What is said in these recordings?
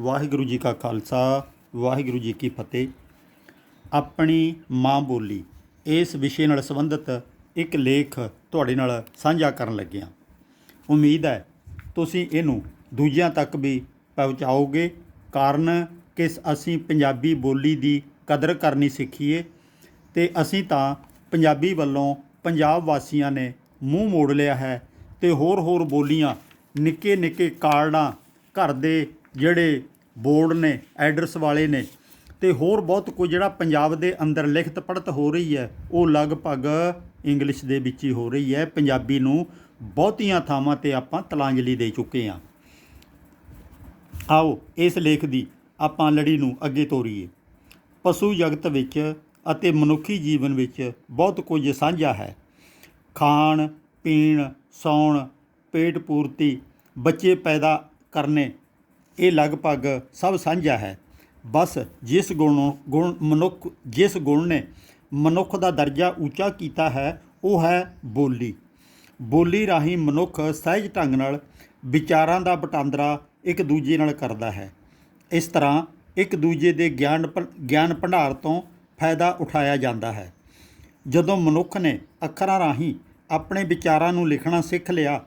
ਵਾਹਿਗੁਰੂ ਜੀ ਕਾ ਖਾਲਸਾ, ਵਾਹਿਗੁਰੂ ਜੀ ਕੀ ਫਤਿਹ। ਆਪਣੀ ਮਾਂ ਬੋਲੀ, ਇਸ ਵਿਸ਼ੇ ਨਾਲ ਸੰਬੰਧਿਤ ਇੱਕ ਲੇਖ ਤੁਹਾਡੇ ਨਾਲ ਸਾਂਝਾ ਕਰਨ ਲੱਗਿਆ ਉਮੀਦ ਹੈ ਤੁਸੀਂ ਇਹਨੂੰ ਦੂਜਿਆਂ ਤੱਕ ਵੀ ਪਹੁੰਚਾਓਗੇ। ਕਾਰਨ ਕਿ ਅਸੀਂ ਪੰਜਾਬੀ ਬੋਲੀ ਦੀ ਕਦਰ ਕਰਨੀ ਸਿੱਖੀਏ ਤੇ ਅਸੀਂ ਤਾਂ ਪੰਜਾਬੀ ਵੱਲੋਂ ਪੰਜਾਬ ਵਾਸੀਆਂ ਨੇ ਮੂੰਹ ਮੋੜ ਲਿਆ ਹੈ ਤੇ ਹੋਰ ਹੋਰ ਬੋਲੀਆਂ ਨਿੱਕੇ ਨਿੱਕੇ ਕਾਰਡਾਂ ਘਰ ਦੇ ਜਿਹੜੇ ਬੋਰਡ ਨੇ, ਐਡਰਸ ਵਾਲੇ ਨੇ ਤੇ ਹੋਰ ਬਹੁਤ ਕੁਝ ਜਿਹੜਾ ਪੰਜਾਬ ਦੇ ਅੰਦਰ ਲਿਖਤ ਪੜਤ ਹੋ ਰਹੀ ਹੈ, ਉਹ ਲਗਭਗ ਇੰਗਲਿਸ਼ ਦੇ ਵਿੱਚ ਹੀ ਹੋ ਰਹੀ ਹੈ। ਪੰਜਾਬੀ ਨੂੰ ਬਹੁਤੀਆਂ ਥਾਵਾਂ ਤੇ ਆਪਾਂ ਤਲਾਂਜਲੀ ਦੇ ਚੁੱਕੇ ਹਾਂ। ਆਓ, ਇਸ ਲੇਖ ਦੀ ਆਪਾਂ ਲੜੀ ਨੂੰ ਅੱਗੇ ਤੋਰੀਏ। ਪਸ਼ੂ ਜਗਤ ਵਿੱਚ ਅਤੇ ਮਨੁੱਖੀ ਜੀਵਨ ਵਿੱਚ ਬਹੁਤ ਕੁਝ ਸਾਂਝਾ ਹੈ। ਖਾਣ, ਪੀਣ, ਸੌਣ, ਪੇਟ ਪੂਰਤੀ, ਬੱਚੇ ਪੈਦਾ ਕਰਨੇ ਇਹ ਲਗਭਗ ਸਭ ਸਾਂਝਾ ਹੈ। ਬਸ ਜਿਸ ਗੁਣ ਗੁਣ ਮਨੁੱਖ ਜਿਸ ਗੁਣ ਨੇ ਮਨੁੱਖ ਦਾ ਦਰਜਾ ਉੱਚਾ ਕੀਤਾ ਹੈ, ਉਹ ਹੈ ਬੋਲੀ। ਬੋਲੀ ਰਾਹੀਂ ਮਨੁੱਖ ਸਹਿਜ ਢੰਗ ਨਾਲ ਵਿਚਾਰਾਂ ਦਾ ਵਟਾਂਦਰਾ ਇੱਕ ਦੂਜੇ ਨਾਲ ਕਰਦਾ ਹੈ। ਇਸ ਤਰ੍ਹਾਂ ਇੱਕ ਦੂਜੇ ਦੇ ਗਿਆਨ ਭ- ਗਿਆਨ ਭੰਡਾਰ ਤੋਂ ਫਾਇਦਾ ਉਠਾਇਆ ਜਾਂਦਾ ਹੈ। ਜਦੋਂ ਮਨੁੱਖ ਨੇ ਅੱਖਰਾਂ ਰਾਹੀਂ ਆਪਣੇ ਵਿਚਾਰਾਂ ਨੂੰ ਲਿਖਣਾ ਸਿੱਖ ਲਿਆ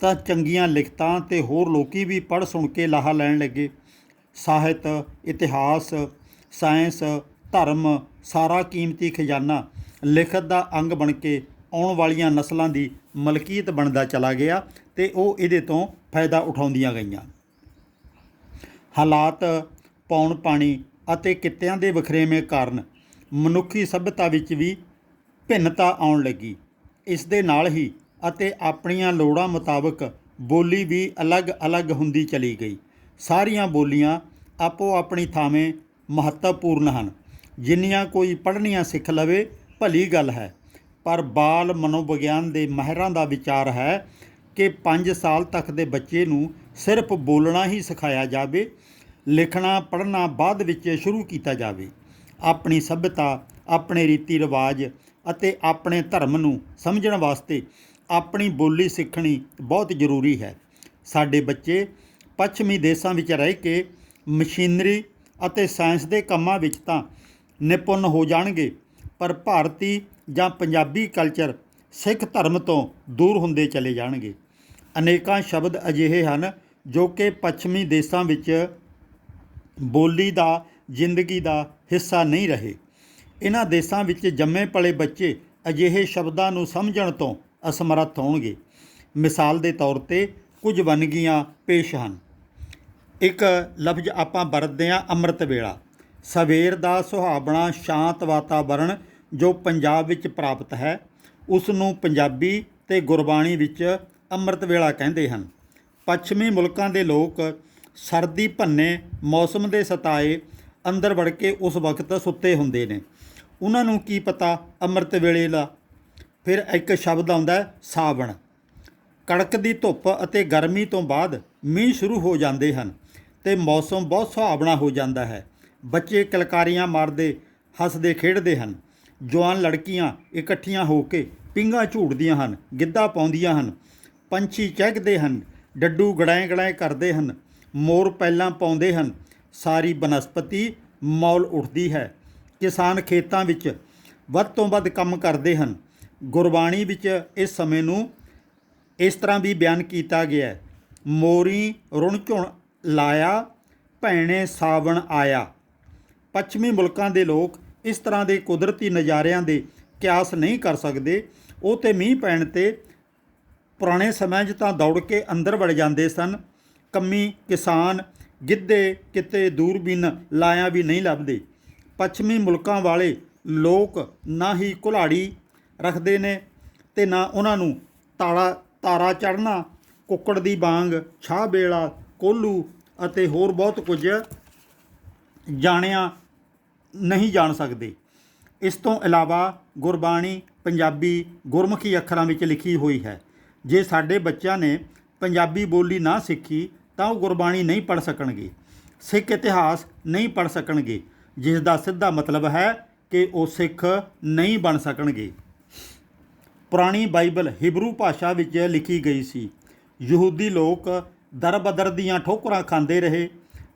ਤਾਂ ਚੰਗੀਆਂ ਲਿਖਤਾਂ ਤੇ ਹੋਰ ਲੋਕੀ ਵੀ ਪੜ੍ਹ ਸੁਣ ਕੇ ਲਾਹਾ ਲੈਣ ਲੱਗੇ। ਸਾਹਿਤ, ਇਤਿਹਾਸ, ਸਾਇੰਸ, ਧਰਮ, ਸਾਰਾ ਕੀਮਤੀ ਖਜ਼ਾਨਾ ਲਿਖਤ ਦਾ ਅੰਗ ਬਣ ਕੇ ਆਉਣ ਵਾਲੀਆਂ ਨਸਲਾਂ ਦੀ ਮਲਕੀਅਤ ਬਣਦਾ ਚਲਾ ਗਿਆ ਤੇ ਉਹ ਇਹਦੇ ਤੋਂ ਫਾਇਦਾ ਉਠਾਉਂਦੀਆਂ ਗਈਆਂ। ਹਾਲਾਤ, ਪੌਣ ਪਾਣੀ ਅਤੇ ਕਿੱਤਿਆਂ ਦੇ ਵਖਰੇਵੇਂ ਕਾਰਨ ਮਨੁੱਖੀ ਸਭਿਅਤਾ ਵਿੱਚ ਵੀ ਭਿੰਨਤਾ ਆਉਣ ਲੱਗੀ। ਇਸ ਦੇ ਨਾਲ ਹੀ ਅਤੇ ਆਪਣੀਆਂ ਲੋੜਾਂ ਮੁਤਾਬਕ ਬੋਲੀ ਵੀ ਅਲੱਗ-ਅਲੱਗ ਹੁੰਦੀ ਚਲੀ ਗਈ। ਸਾਰੀਆਂ ਬੋਲੀਆਂ ਆਪੋ ਆਪਣੀ ਥਾਵੇਂ ਮਹੱਤਵਪੂਰਨ ਹਨ। ਜਿੰਨੀਆਂ ਕੋਈ ਪੜ੍ਹਨੀਆਂ ਸਿੱਖ ਲਵੇ, ਭਲੀ ਗੱਲ ਹੈ। ਪਰ ਬਾਲ ਮਨੋਵਿਗਿਆਨ ਦੇ ਮਾਹਿਰਾਂ ਦਾ ਵਿਚਾਰ ਹੈ ਕਿ 5 ਸਾਲ ਤੱਕ ਦੇ ਬੱਚੇ ਨੂੰ ਸਿਰਫ ਬੋਲਣਾ ਹੀ ਸਿਖਾਇਆ ਜਾਵੇ, ਲਿਖਣਾ, ਪੜ੍ਹਨਾ ਬਾਅਦ ਵਿੱਚ ਸ਼ੁਰੂ ਕੀਤਾ ਜਾਵੇ। ਆਪਣੀ ਸਭਿਅਤਾ, ਆਪਣੇ ਰੀਤੀ ਰਿਵਾਜ ਅਤੇ ਆਪਣੇ ਧਰਮ ਨੂੰ ਸਮਝਣ ਵਾਸਤੇ ਆਪਣੀ ਬੋਲੀ ਸਿੱਖਣੀ ਬਹੁਤ ਜ਼ਰੂਰੀ ਹੈ। ਸਾਡੇ ਬੱਚੇ ਪੱਛਮੀ ਦੇਸ਼ਾਂ ਵਿੱਚ ਰਹਿ ਕੇ ਮਸ਼ੀਨਰੀ ਅਤੇ ਸਾਇੰਸ ਦੇ ਕੰਮਾਂ ਵਿੱਚ ਤਾਂ ਨਿਪੁੰਨ ਹੋ ਜਾਣਗੇ, ਪਰ ਭਾਰਤੀ ਜਾਂ ਪੰਜਾਬੀ ਕਲਚਰ ਸਿੱਖ ਧਰਮ ਤੋਂ ਦੂਰ ਹੁੰਦੇ ਚਲੇ ਜਾਣਗੇ। ਅਨੇਕਾਂ ਸ਼ਬਦ ਅਜਿਹੇ ਹਨ ਜੋ ਕਿ ਪੱਛਮੀ ਦੇਸ਼ਾਂ ਵਿੱਚ ਬੋਲੀ ਦਾ, ਜ਼ਿੰਦਗੀ ਦਾ ਹਿੱਸਾ ਨਹੀਂ ਰਹੇ। ਇਹਨਾਂ ਦੇਸ਼ਾਂ ਵਿੱਚ ਜੰਮੇ ਪਲੇ ਬੱਚੇ ਅਜਿਹੇ ਸ਼ਬਦਾਂ ਨੂੰ ਸਮਝਣ ਤੋਂ ਅਸਮਰੱਥ ਹੋਣਗੇ। ਮਿਸਾਲ ਦੇ ਤੌਰ ਤੇ ਕੁਝ ਵੰਨਗੀਆਂ ਪੇਸ਼ ਹਨ। ਇੱਕ ਲਫ਼ਜ਼ ਆਪਾਂ ਵਰਤਦੇ ਹਾਂ ਅੰਮ੍ਰਿਤ ਵੇਲਾ। ਸਵੇਰ ਦਾ ਸੁਹਾਵਣਾ ਸ਼ਾਂਤ ਵਾਤਾਵਰਣ ਜੋ ਪੰਜਾਬ ਵਿੱਚ ਪ੍ਰਾਪਤ ਹੈ ਉਸ ਨੂੰ ਪੰਜਾਬੀ ਤੇ ਗੁਰਬਾਣੀ ਵਿੱਚ ਅੰਮ੍ਰਿਤ ਵੇਲਾ ਕਹਿੰਦੇ ਹਨ। ਪੱਛਮੀ ਮੁਲਕਾਂ ਦੇ ਲੋਕ ਸਰਦੀ ਭੰਨੇ ਮੌਸਮ ਦੇ ਸਤਾਏ ਅੰਦਰ ਵੜ ਕੇ ਉਸ ਵਕਤ ਸੁੱਤੇ ਹੁੰਦੇ ਨੇ। ਉਹਨਾਂ ਨੂੰ ਕੀ ਪਤਾ ਅੰਮ੍ਰਿਤ ਵੇਲੇ ਦਾ ਫਿਰ ਇੱਕ ਸ਼ਬਦ ਆਉਂਦਾ ਸਾਵਣ। ਸਾਵਣ ਕੜਕਦੀ ਧੁੱਪ ਅਤੇ ਗਰਮੀ ਤੋਂ ਬਾਅਦ ਮੀਂਹ ਸ਼ੁਰੂ ਹੋ ਜਾਂਦੇ ਹਨ ਤੇ ਮੌਸਮ ਬਹੁਤ ਸੁਹਾਵਣਾ ਹੋ ਜਾਂਦਾ ਹੈ। ਬੱਚੇ ਕਲਕਾਰੀਆਂ ਮਾਰਦੇ, ਹੱਸਦੇ, ਖੇਡਦੇ ਹਨ। ਜਵਾਨ ਲੜਕੀਆਂ ਇਕੱਠੀਆਂ ਹੋ ਕੇ ਪਿੰਗਾ ਝੂਟਦੀਆਂ ਹਨ, ਗਿੱਧਾ ਪਾਉਂਦੀਆਂ ਹਨ, ਪੰਛੀ ਚਹਿਕਦੇ ਹਨ, ਡੱਡੂ ਗੜਾਏ ਗੜਾਏ ਕਰਦੇ ਹਨ, ਮੋਰ ਪੈਲਾਂ ਪਾਉਂਦੇ ਹਨ। ਸਾਰੀ ਬਨਸਪਤੀ ਮੌਲ ਉੱਠਦੀ ਹੈ। ਕਿਸਾਨ ਖੇਤਾਂ ਵਿੱਚ ਵੱਧ ਤੋਂ ਵੱਧ ਕੰਮ ਕਰਦੇ ਹਨ। ਗੁਰਬਾਣੀ ਵਿੱਚ ਇਸ ਸਮੇਂ ਨੂੰ ਇਸ ਤਰ੍ਹਾਂ ਵੀ ਬਿਆਨ ਕੀਤਾ ਗਿਆ ਹੈ। ਮੋਰੀ ਰੁਣ ਝੁਣ ਲਾਇਆ, ਭੈਣੇ ਸਾਵਣ ਆਇਆ। ਪੱਛਮੀ ਮੁਲਕਾਂ ਦੇ ਲੋਕ ਇਸ ਤਰ੍ਹਾਂ ਦੇ ਕੁਦਰਤੀ ਨਜ਼ਾਰਿਆਂ ਦੇ ਕਿਆਸ ਨਹੀਂ ਕਰ ਸਕਦੇ। ਉਹ ਤੇ ਮੀਂਹ ਪੈਣ ਤੇ ਪੁਰਾਣੇ ਸਮਿਆਂ 'ਚ ਤਾਂ ਦੌੜ ਕੇ ਅੰਦਰ ਵੜ ਜਾਂਦੇ ਸਨ। ਕੰਮੀ ਕਿਸਾਨ, ਗਿੱਧੇ ਕਿਤੇ ਦੂਰਬੀਨ ਲਾਇਆ ਵੀ ਨਹੀਂ ਲੱਭਦੇ। ਪੱਛਮੀ ਮੁਲਕਾਂ ਵਾਲੇ ਲੋਕ ਨਾ ਹੀ ਕੁਲਾੜੀ ਰੱਖਦੇ ਨੇ ਤੇ ਨਾ ਉਹਨਾਂ ਨੂੰ ਤਾੜਾ ਤਾਰਾ ਚੜਨਾ ਕੁੱਕੜ ਦੀ ਬਾਂਗ, ਛਾਹ ਬੇਲਾ, ਕੋਲੂ ਅਤੇ ਹੋਰ ਬਹੁਤ ਕੁਝ ਜਾਣਿਆ ਨਹੀਂ ਜਾਣ ਸਕਦੇ। ਇਸ ਤੋਂ ਇਲਾਵਾ ਗੁਰਬਾਣੀ ਪੰਜਾਬੀ ਗੁਰਮੁਖੀ ਅੱਖਰਾਂ ਵਿੱਚ ਲਿਖੀ ਹੋਈ ਹੈ। ਜੇ ਸਾਡੇ ਬੱਚਿਆਂ ਨੇ ਪੰਜਾਬੀ ਬੋਲੀ ਨਾ ਸਿੱਖੀ, ਤਾਂ ਉਹ ਗੁਰਬਾਣੀ ਨਹੀਂ ਪੜ੍ਹ ਸਕਣਗੇ। ਸਿੱਖ ਇਤਿਹਾਸ ਨਹੀਂ ਪੜ੍ਹ ਸਕਣਗੇ, ਜਿਸ ਦਾ ਸਿੱਧਾ ਮਤਲਬ ਹੈ ਕਿ ਉਹ ਸਿੱਖ ਨਹੀਂ ਬਣ ਸਕਣਗੇ। ਪੁਰਾਣੀ ਬਾਈਬਲ ਹਿਬਰੂ ਭਾਸ਼ਾ ਵਿੱਚ ਲਿਖੀ ਗਈ ਸੀ। ਯਹੂਦੀ ਲੋਕ ਦਰ ਬਦਰ ਦੀਆਂ ਠੋਕਰਾਂ ਖਾਂਦੇ ਰਹੇ।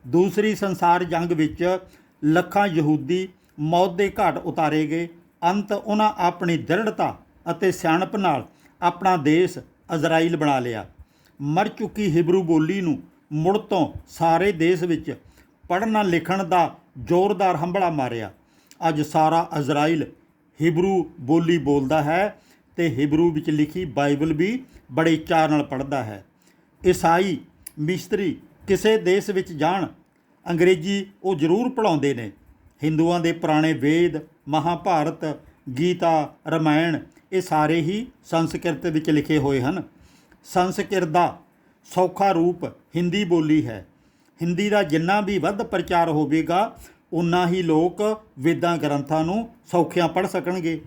ਦੂਸਰੀ ਸੰਸਾਰ ਜੰਗ ਵਿੱਚ ਲੱਖਾਂ ਯਹੂਦੀ ਮੌਤ ਦੇ ਘਾਟ ਉਤਾਰੇ ਗਏ। ਅੰਤ ਉਹਨਾਂ ਆਪਣੀ ਦ੍ਰਿੜਤਾ ਅਤੇ ਸਿਆਣਪ ਨਾਲ ਆਪਣਾ ਦੇਸ਼ ਇਜ਼ਰਾਈਲ ਬਣਾ ਲਿਆ। ਮਰ ਚੁੱਕੀ ਹਿਬਰੂ ਬੋਲੀ ਨੂੰ ਮੁੜ ਤੋਂ ਸਾਰੇ ਦੇਸ਼ ਵਿੱਚ ਪੜ੍ਹਨਾ ਲਿਖਣ ਦਾ ਜ਼ੋਰਦਾਰ ਹੰਬੜਾ ਮਾਰਿਆ। ਅੱਜ ਸਾਰਾ ਇਜ਼ਰਾਈਲ ਹਿਬਰੂ ਬੋਲੀ ਬੋਲਦਾ ਹੈ। ਤੇ ਹਿਬਰੂ ਵਿੱਚ ਲਿਖੀ ਬਾਈਬਲ ਵੀ ਬੜੇ ਚਾਅ ਨਾਲ ਪੜ੍ਹਦਾ ਹੈ। ਈਸਾਈ ਮਿਸਤਰੀ ਕਿਸੇ ਦੇਸ਼ ਵਿੱਚ ਜਾਣ, ਅੰਗਰੇਜ਼ੀ ਉਹ ਜ਼ਰੂਰ ਪੜ੍ਹਾਉਂਦੇ ਨੇ। ਹਿੰਦੂਆਂ ਦੇ ਪੁਰਾਣੇ ਵੇਦ, ਮਹਾਭਾਰਤ, ਗੀਤਾ, ਰਮਾਇਣ ਇਹ ਸਾਰੇ ਹੀ ਸੰਸਕ੍ਰਿਤ ਵਿੱਚ ਲਿਖੇ ਹੋਏ ਹਨ। ਸੰਸਕ੍ਰਿਤ ਦਾ ਸੌਖਾ ਰੂਪ ਹਿੰਦੀ ਬੋਲੀ ਹੈ। ਹਿੰਦੀ ਦਾ ਜਿੰਨਾ ਵੀ ਵੱਧ ਪ੍ਰਚਾਰ ਹੋਵੇਗਾ ਉਨਾ ਹੀ ਲੋਕ ਵੇਦਾਂ ਗ੍ਰੰਥਾਂ ਨੂੰ ਸੌਖਿਆਂ ਪੜ੍ਹ ਸਕਣਗੇ।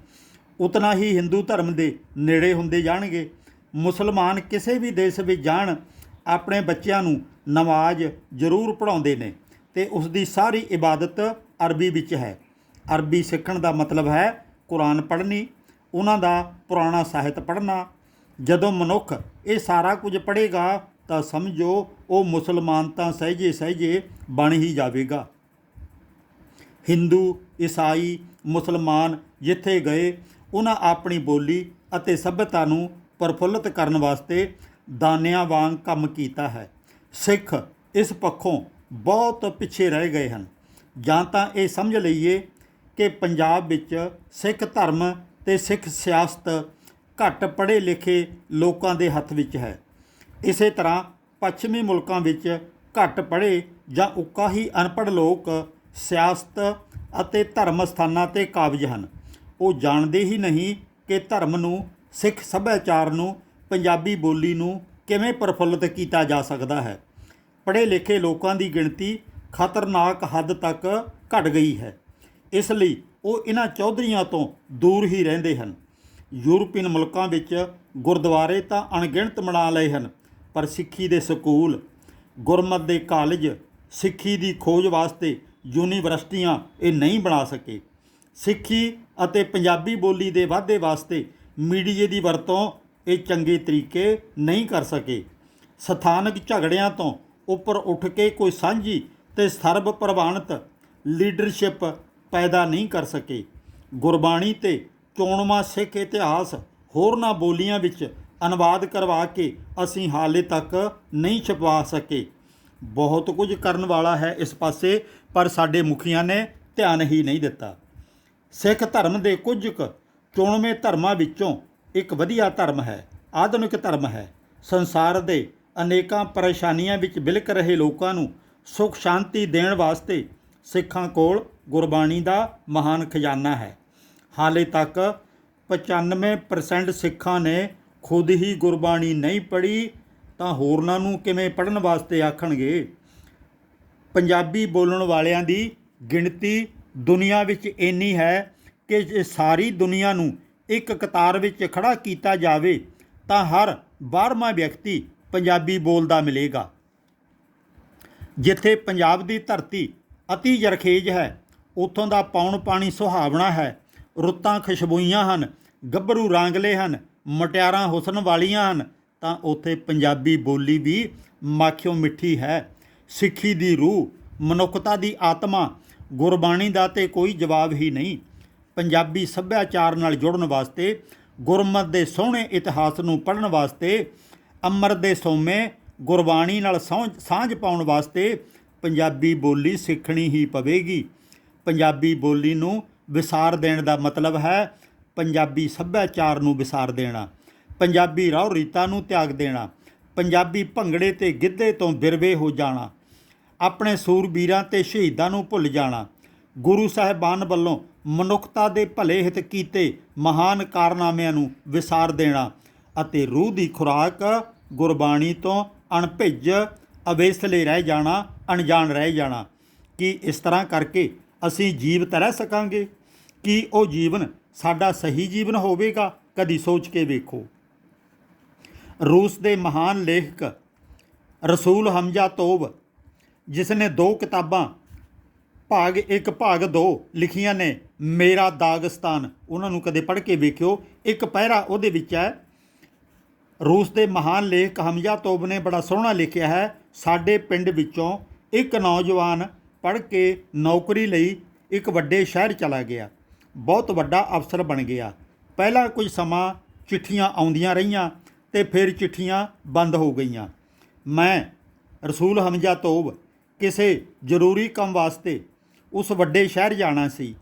ਉਤਨਾ ਹੀ ਹਿੰਦੂ ਧਰਮ ਦੇ ਨੇੜੇ ਹੁੰਦੇ ਜਾਣਗੇ। ਮੁਸਲਮਾਨ ਕਿਸੇ ਵੀ ਦੇਸ਼ ਵਿੱਚ ਜਾਣ, ਆਪਣੇ ਬੱਚਿਆਂ ਨੂੰ ਨਮਾਜ਼ ਜ਼ਰੂਰ ਪੜ੍ਹਾਉਂਦੇ ਨੇ ਤੇ ਉਸ ਦੀ ਸਾਰੀ ਇਬਾਦਤ ਅਰਬੀ ਵਿੱਚ ਹੈ। ਅਰਬੀ ਸਿੱਖਣ ਦਾ ਮਤਲਬ ਹੈ ਕੁਰਾਨ ਪੜ੍ਹਨੀ, ਉਹਨਾਂ ਦਾ ਪੁਰਾਣਾ ਸਾਹਿਤ ਪੜ੍ਹਨਾ। ਜਦੋਂ ਮਨੁੱਖ ਇਹ ਸਾਰਾ ਕੁਝ ਪੜ੍ਹੇਗਾ ਤਾਂ ਸਮਝੋ ਉਹ ਮੁਸਲਮਾਨ ਤਾਂ ਸਹਿਜੇ ਸਹਿਜੇ ਬਣ ਹੀ ਜਾਵੇਗਾ। ਹਿੰਦੂ, ਈਸਾਈ, ਮੁਸਲਮਾਨ ਜਿੱਥੇ ਗਏ ਉਹਨਾਂ ਆਪਣੀ ਬੋਲੀ ਅਤੇ ਸਭਿਅਤਾ ਨੂੰ ਪ੍ਰਫੁੱਲਤ ਕਰਨ ਵਾਸਤੇ ਦਾਨਿਆਂ ਵਾਂਗ ਕੰਮ ਕੀਤਾ ਹੈ। ਸਿੱਖ ਇਸ ਪੱਖੋਂ ਬਹੁਤ ਪਿੱਛੇ ਰਹਿ ਗਏ ਹਨ। ਜਾਂ ਤਾਂ ਇਹ ਸਮਝ ਲਈਏ ਕਿ ਪੰਜਾਬ ਵਿੱਚ ਸਿੱਖ ਧਰਮ ਤੇ ਸਿੱਖ ਸਿਆਸਤ ਘੱਟ ਪੜ੍ਹੇ ਲਿਖੇ ਲੋਕਾਂ ਦੇ ਹੱਥ ਵਿੱਚ ਹੈ। ਇਸੇ ਤਰ੍ਹਾਂ ਪੱਛਮੀ ਮੁਲਕਾਂ ਵਿੱਚ ਘੱਟ ਪੜ੍ਹੇ ਜਾਂ ਉੱਕਾ ਹੀ ਅਨਪੜ੍ਹ ਲੋਕ ਸਿਆਸਤ ਅਤੇ ਧਰਮ ਸਥਾਨਾਂ ਤੇ ਕਾਬਜ ਹਨ। ਉਹ ਜਾਣਦੇ ਹੀ ਨਹੀਂ ਕਿ ਧਰਮ ਨੂੰ, ਸਿੱਖ ਸੱਭਿਆਚਾਰ ਨੂੰ, ਪੰਜਾਬੀ ਬੋਲੀ ਨੂੰ ਕਿਵੇਂ ਪ੍ਰਫੁੱਲਤ ਕੀਤਾ ਜਾ ਸਕਦਾ ਹੈ। ਪੜ੍ਹੇ ਲਿਖੇ ਲੋਕਾਂ ਦੀ ਗਿਣਤੀ ਖਤਰਨਾਕ ਹੱਦ ਤੱਕ ਘਟ ਗਈ ਹੈ। ਇਸ ਲਈ ਉਹ ਇਹਨਾਂ ਚੌਧਰੀਆਂ ਤੋਂ ਦੂਰ ਹੀ ਰਹਿੰਦੇ ਹਨ। ਯੂਰਪੀਅਨ ਮੁਲਕਾਂ ਵਿੱਚ ਗੁਰਦੁਆਰੇ ਤਾਂ ਅਣਗਿਣਤ ਬਣਾ ਲਏ ਹਨ, ਪਰ ਸਿੱਖੀ ਦੇ ਸਕੂਲ, ਗੁਰਮਤ ਦੇ ਕਾਲਜ, ਸਿੱਖੀ ਦੀ ਖੋਜ ਵਾਸਤੇ ਯੂਨੀਵਰਸਿਟੀਆਂ ਇਹ ਨਹੀਂ ਬਣਾ ਸਕੇ। ਸਿੱਖੀ ਅਤੇ ਪੰਜਾਬੀ ਬੋਲੀ ਦੇ ਵਾਧੇ ਵਾਸਤੇ ਮੀਡੀਏ ਦੀ ਵਰਤੋਂ ਇਹ ਚੰਗੇ ਤਰੀਕੇ ਨਹੀਂ ਕਰ ਸਕੇ। ਸਥਾਨਕ ਝਗੜਿਆਂ ਤੋਂ ਉੱਪਰ ਉੱਠ ਕੇ ਕੋਈ ਸਾਂਝੀ ਤੇ ਸਰਬ ਪ੍ਰਵਾਨਿਤ ਲੀਡਰਸ਼ਿਪ ਪੈਦਾ ਨਹੀਂ ਕਰ ਸਕੇ। ਗੁਰਬਾਣੀ ਤੇ ਚੋਣਵਾਂ ਸਿੱਖ ਇਤਿਹਾਸ ਹੋਰਨਾਂ ਬੋਲੀਆਂ ਵਿੱਚ ਅਨੁਵਾਦ ਕਰਵਾ ਕੇ ਅਸੀਂ ਹਾਲੇ ਤੱਕ ਨਹੀਂ ਛਪਵਾ ਸਕੇ। ਬਹੁਤ ਕੁਝ ਕਰਨ ਵਾਲਾ ਹੈ ਇਸ ਪਾਸੇ, ਪਰ ਸਾਡੇ ਮੁਖੀਆਂ ਨੇ ਧਿਆਨ ਹੀ ਨਹੀਂ ਦਿੱਤਾ। ਸਿੱਖ ਧਰਮ ਦੇ ਕੁਝ ਕੁ ਚੋਣਵੇਂ ਧਰਮਾਂ ਵਿੱਚੋਂ ਇੱਕ ਵਧੀਆ ਧਰਮ ਹੈ, ਆਧੁਨਿਕ ਧਰਮ ਹੈ। ਸੰਸਾਰ ਦੇ ਅਨੇਕਾਂ ਪਰੇਸ਼ਾਨੀਆਂ ਵਿੱਚ ਬਿਲਕ ਰਹੇ ਲੋਕਾਂ ਨੂੰ ਸੁਖ ਸ਼ਾਂਤੀ ਦੇਣ ਵਾਸਤੇ ਸਿੱਖਾਂ ਕੋਲ ਗੁਰਬਾਣੀ ਦਾ ਮਹਾਨ ਖਜ਼ਾਨਾ ਹੈ। ਹਾਲੇ ਤੱਕ 95% ਸਿੱਖਾਂ ਨੇ ਖੁਦ ਹੀ ਗੁਰਬਾਣੀ ਨਹੀਂ ਪੜ੍ਹੀ, ਤਾਂ ਹੋਰਨਾਂ ਨੂੰ ਕਿਵੇਂ ਪੜ੍ਹਨ ਵਾਸਤੇ ਆਖਣਗੇ? ਪੰਜਾਬੀ ਬੋਲਣ ਵਾਲਿਆਂ ਦੀ ਗਿਣਤੀ ਦੁਨੀਆ ਵਿੱਚ ਇੰਨੀ ਹੈ ਕਿ ਸਾਰੀ ਦੁਨੀਆ ਨੂੰ ਇੱਕ ਕਤਾਰ ਵਿੱਚ ਖੜਾ ਕੀਤਾ ਜਾਵੇ, ਤਾਂ ਹਰ 12ਵਾਂ ਵਿਅਕਤੀ ਪੰਜਾਬੀ ਬੋਲਦਾ ਮਿਲੇਗਾ। ਜਿੱਥੇ ਪੰਜਾਬ ਦੀ ਧਰਤੀ ਅਤੀ ਜਰਖੇਜ ਹੈ, ਉੱਥੋਂ ਦਾ ਪੌਣ ਪਾਣੀ ਸੁਹਾਵਣਾ ਹੈ, ਰੁੱਤਾਂ ਖੁਸ਼ਬੂਈਆਂ ਹਨ, ਗੱਭਰੂ ਰਾਂਗਲੇ ਹਨ, ਮਟਿਆਰਾਂ ਹੁਸਨ ਵਾਲੀਆਂ ਹਨ, ਤਾਂ ਉੱਥੇ ਪੰਜਾਬੀ ਬੋਲੀ ਵੀ ਮਾਖਿਓ ਮਿੱਠੀ ਹੈ। ਸਿੱਖੀ ਦੀ ਰੂਹ, ਮਨੁੱਖਤਾ ਦੀ ਆਤਮਾ ਗੁਰਬਾਣੀ ਦਾ ਤੇ ਕੋਈ ਜਵਾਬ ਹੀ ਨਹੀਂ। ਪੰਜਾਬੀ ਸੱਭਿਆਚਾਰ ਨਾਲ ਜੁੜਨ ਵਾਸਤੇ, ਗੁਰਮਤ ਦੇ ਸੋਹਣੇ ਇਤਿਹਾਸ ਨੂੰ ਪੜ੍ਹਨ ਵਾਸਤੇ, ਅੰਮ੍ਰਿਤ ਦੇ ਸੋਮੇ ਗੁਰਬਾਣੀ ਨਾਲ ਸਹੁੰ ਸਾਂਝ ਪਾਉਣ ਵਾਸਤੇ ਪੰਜਾਬੀ ਬੋਲੀ ਸਿੱਖਣੀ ਹੀ ਪਵੇਗੀ। ਪੰਜਾਬੀ ਬੋਲੀ ਨੂੰ ਵਿਸਾਰ ਦੇਣ ਦਾ ਮਤਲਬ ਹੈ ਪੰਜਾਬੀ ਸੱਭਿਆਚਾਰ ਨੂੰ ਵਿਸਾਰ ਦੇਣਾ, ਪੰਜਾਬੀ ਰਹੁ ਰੀਤਾਂ ਨੂੰ ਤਿਆਗ ਦੇਣਾ, ਪੰਜਾਬੀ ਭੰਗੜੇ ਤੇ ਗਿੱਧੇ ਤੋਂ ਬਿਰਵੇ ਹੋ ਜਾਣਾ ਆਪਣੇ ਸੂਰਬੀਰਾਂ ਤੇ ਸ਼ਹੀਦਾਂ ਨੂੰ ਭੁੱਲ ਜਾਣਾ। ਗੁਰੂ ਸਾਹਿਬਾਨ ਵੱਲੋਂ ਮਨੁੱਖਤਾ ਦੇ ਭਲੇ ਹਿਤ ਕੀਤੇ ਮਹਾਨ ਕਾਰਨਾਮਿਆਂ ਨੂੰ ਵਿਸਾਰ ਦੇਣਾ ਅਤੇ ਰੂਹ ਦੀ ਖੁਰਾਕ ਗੁਰਬਾਣੀ ਤੋਂ ਅਣਭਿੱਜ, ਅਵੇਸਲੇ ਰਹਿ ਜਾਣਾ, ਅਣਜਾਣ ਰਹਿ ਜਾਣਾ। ਕੀ ਇਸ ਤਰ੍ਹਾਂ ਕਰਕੇ ਅਸੀਂ ਜੀਵਤ ਰਹਿ ਸਕਾਂਗੇ? ਕੀ ਉਹ ਜੀਵਨ ਸਾਡਾ ਸਹੀ ਜੀਵਨ ਹੋਵੇਗਾ? ਕਦੀ ਸੋਚ ਕੇ ਵੇਖੋ। ਰੂਸ ਦੇ ਮਹਾਨ ਲੇਖਕ ਰਸੂਲ ਹਮਜ਼ਾ ਤੋਬ ਜਿਸ ਨੇ ਦੋ ਕਿਤਾਬਾਂ, ਭਾਗ 1 ਭਾਗ 2 ਲਿਖੀਆਂ ਨੇ, ਮੇਰਾ ਦਾਗਸਤਾਨ। ਉਹਨਾਂ ਨੂੰ ਕਦੇ ਪੜ੍ਹ ਕੇ ਵੇਖਿਓ, ਇੱਕ ਪਹਿਰਾ ਉਹਦੇ ਵਿੱਚ ਹੈ। ਰੂਸ ਦੇ ਮਹਾਨ ਲੇਖਕ ਹਮਜ਼ਾ ਤੋਬ ਨੇ ਬੜਾ ਸੋਹਣਾ ਲਿਖਿਆ ਹੈ, ਸਾਡੇ ਪਿੰਡ ਵਿੱਚੋਂ ਇੱਕ ਨੌਜਵਾਨ ਪੜ੍ਹ ਕੇ ਨੌਕਰੀ ਲਈ ਇੱਕ ਵੱਡੇ ਸ਼ਹਿਰ ਚਲਾ ਗਿਆ। ਬਹੁਤ ਵੱਡਾ ਅਫਸਰ ਬਣ ਗਿਆ। ਪਹਿਲਾਂ ਕੁਝ ਸਮਾਂ ਚਿੱਠੀਆਂ ਆਉਂਦੀਆਂ ਰਹੀਆਂ ਤੇ ਫਿਰ ਚਿੱਠੀਆਂ ਬੰਦ ਹੋ ਗਈਆਂ। ਮੈਂ ਰਸੂਲ ਹਮਜ਼ਾ ਤੋਬ ਕਿਸੇ ਜ਼ਰੂਰੀ ਕੰਮ ਵਾਸਤੇ ਉਸ ਵੱਡੇ ਸ਼ਹਿਰ ਜਾਣਾ ਸੀ।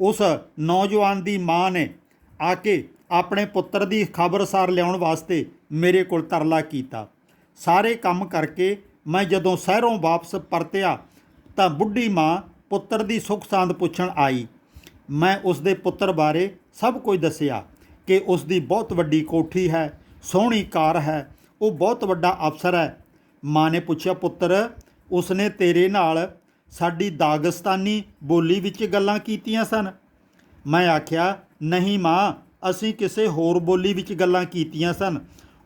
ਉਸ ਨੌਜਵਾਨ ਦੀ ਮਾਂ ਨੇ ਆ ਕੇ ਆਪਣੇ ਪੁੱਤਰ ਦੀ ਖਬਰਸਾਰ ਲਿਆਉਣ ਵਾਸਤੇ ਮੇਰੇ ਕੋਲ ਤਰਲਾ ਕੀਤਾ। ਸਾਰੇ ਕੰਮ ਕਰਕੇ ਮੈਂ ਜਦੋਂ ਸ਼ਹਿਰੋਂ ਵਾਪਸ ਪਰਤਿਆ ਤਾਂ ਬੁੱਢੀ ਮਾਂ ਪੁੱਤਰ ਦੀ ਸੁੱਖ ਸਾਂਦ ਪੁੱਛਣ ਆਈ। ਮੈਂ ਉਸ ਦੇ ਪੁੱਤਰ ਬਾਰੇ ਸਭ ਕੁਝ ਦੱਸਿਆ ਕਿ ਉਸ ਦੀ ਬਹੁਤ ਵੱਡੀ ਕੋਠੀ ਹੈ, ਸੋਹਣੀ ਕਾਰ ਹੈ, ਉਹ ਬਹੁਤ ਵੱਡਾ ਅਫਸਰ ਹੈ। ਮਾਂ ਨੇ ਪੁੱਛਿਆ, ਪੁੱਤਰ ਉਸਨੇ ਤੇਰੇ ਨਾਲ ਸਾਡੀ ਦਾਗਸਤਾਨੀ ਬੋਲੀ ਵਿੱਚ ਗੱਲਾਂ ਕੀਤੀਆਂ ਸਨ। ਮੈਂ ਆਖਿਆ, ਨਹੀਂ ਮਾਂ, ਅਸੀਂ ਕਿਸੇ ਹੋਰ ਬੋਲੀ ਵਿੱਚ ਗੱਲਾਂ ਕੀਤੀਆਂ ਸਨ।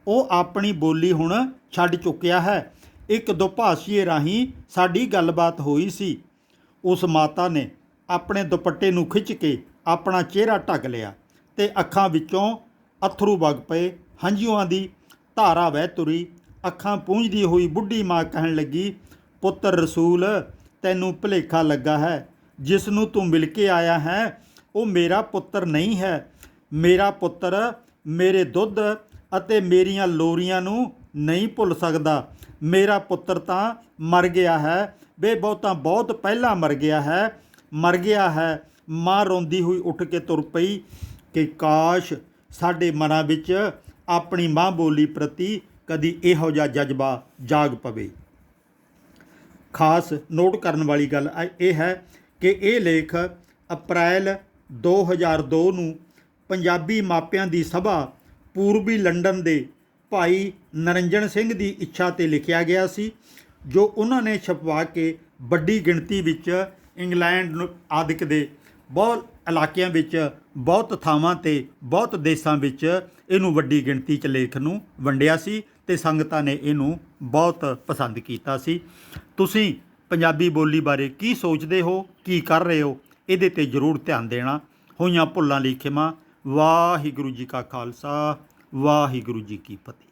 ਉਹ ਆਪਣੀ ਬੋਲੀ ਹੁਣ ਛੱਡ ਚੁੱਕਿਆ ਹੈ। ਇੱਕ ਦੁਭਾਸ਼ੀਏ ਰਾਹੀਂ ਸਾਡੀ ਗੱਲਬਾਤ ਹੋਈ ਸੀ। ਉਸ ਮਾਤਾ ਨੇ ਆਪਣੇ ਦੁਪੱਟੇ ਨੂੰ ਖਿੱਚ ਕੇ ਆਪਣਾ ਚਿਹਰਾ ਢੱਕ ਲਿਆ ਤੇ ਅੱਖਾਂ ਵਿੱਚੋਂ ਅਥਰੂ ਵਗ ਪਏ। ਹੰਝੂਆਂ ਦੀ ਧਾਰਾ ਵਹਿ ਤੁਰੀ। ਅੱਖਾਂ ਪੂੰਝਦੀ ਹੋਈ ਬੁੱਢੀ ਮਾਂ ਕਹਿਣ ਲੱਗੀ ਪੁੱਤਰ ਰਸੂਲ, ਤੈਨੂੰ ਭੁਲੇਖਾ ਲੱਗਾ ਹੈ। ਜਿਸ ਨੂੰ ਤੂੰ ਮਿਲ ਕੇ ਆਇਆ ਹੈ, ਉਹ ਮੇਰਾ ਪੁੱਤਰ ਨਹੀਂ ਹੈ। ਮੇਰਾ ਪੁੱਤਰ ਮੇਰੇ ਦੁੱਧ ਅਤੇ ਮੇਰੀਆਂ ਲੋਰੀਆਂ ਨੂੰ ਨਹੀਂ ਭੁੱਲ ਸਕਦਾ। ਮੇਰਾ ਪੁੱਤਰ ਤਾਂ ਮਰ ਗਿਆ ਹੈ। ਵੇ ਬਹੁਤਾ ਬਹੁਤ ਪਹਿਲਾਂ ਮਰ ਗਿਆ ਹੈ। ਮਰ ਗਿਆ ਹੈ। ਮਾਂ ਰੋਂਦੀ ਹੋਈ ਉੱਠ ਕੇ ਤੁਰ ਪਈ ਕਿ ਕਾਸ਼ ਸਾਡੇ ਮਨਾਂ ਵਿੱਚ ਆਪਣੀ ਮਾਂ ਬੋਲੀ ਪ੍ਰਤੀ ਕਦੀ ਇਹੋ ਜਿਹਾ ਜਜ਼ਬਾ ਜਾਗ ਪਵੇ। ਖਾਸ ਨੋਟ ਕਰਨ ਵਾਲੀ ਗੱਲ ਇਹ ਹੈ ਕਿ ਇਹ ਲੇਖ ਅਪ੍ਰੈਲ 2002 ਨੂੰ ਪੰਜਾਬੀ ਮਾਪਿਆਂ ਦੀ ਸਭਾ ਪੂਰਬੀ ਲੰਡਨ ਦੇ ਭਾਈ ਨਰਿੰਜਨ ਸਿੰਘ ਦੀ ਇੱਛਾ ਤੇ ਲਿਖਿਆ ਗਿਆ ਸੀ, ਜੋ ਉਹਨਾਂ ਨੇ ਛਪਵਾ ਕੇ ਵੱਡੀ ਗਿਣਤੀ ਵਿੱਚ ਇੰਗਲੈਂਡ ਨੂੰ- ਆਦਿਕ ਦੇ ਬਹੁਤ ਇਲਾਕਿਆਂ ਵਿੱਚ, ਬਹੁਤ ਥਾਵਾਂ ਤੇ, ਬਹੁਤ ਦੇਸ਼ਾਂ ਵਿੱਚ ਇਹਨੂੰ ਵੱਡੀ ਗਿਣਤੀ 'ਚ ਲੇਖ ਨੂੰ ਵੰਡਿਆ ਸੀ। ਤੇ ਸੰਗਤਾਂ ਨੇ ਇਹਨੂੰ ਬਹੁਤ ਪਸੰਦ ਕੀਤਾ ਸੀ। ਤੁਸੀਂ ਪੰਜਾਬੀ ਬੋਲੀ ਬਾਰੇ ਕੀ ਸੋਚਦੇ ਹੋ, ਕੀ ਕਰ ਰਹੇ ਹੋ, ਇਹਦੇ ਤੇ ਜ਼ਰੂਰ ਧਿਆਨ ਦੇਣਾ। ਹੋਈਆਂ ਭੁੱਲਾਂ ਲਈ ਖਿਮਾ ਵਾਹਿਗੁਰੂ ਜੀ ਕਾ ਖਾਲਸਾ, ਵਾਹਿਗੁਰੂ ਜੀ ਕੀ ਫਤਿਹ।